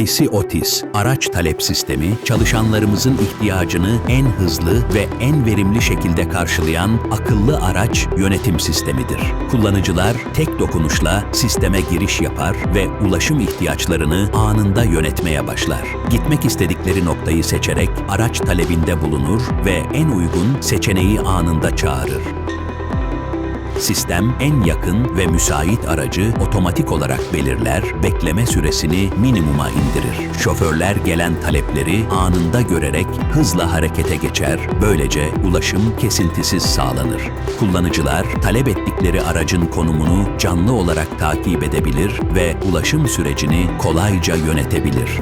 IC Otis, araç talep sistemi, çalışanlarımızın ihtiyacını en hızlı ve en verimli şekilde karşılayan akıllı araç yönetim sistemidir. Kullanıcılar tek dokunuşla sisteme giriş yapar ve ulaşım ihtiyaçlarını anında yönetmeye başlar. Gitmek istedikleri noktayı seçerek araç talebinde bulunur ve en uygun seçeneği anında çağırır. Sistem en yakın ve müsait aracı otomatik olarak belirler, bekleme süresini minimuma indirir. Şoförler gelen talepleri anında görerek hızla harekete geçer, böylece ulaşım kesintisiz sağlanır. Kullanıcılar talep ettikleri aracın konumunu canlı olarak takip edebilir ve ulaşım sürecini kolayca yönetebilir.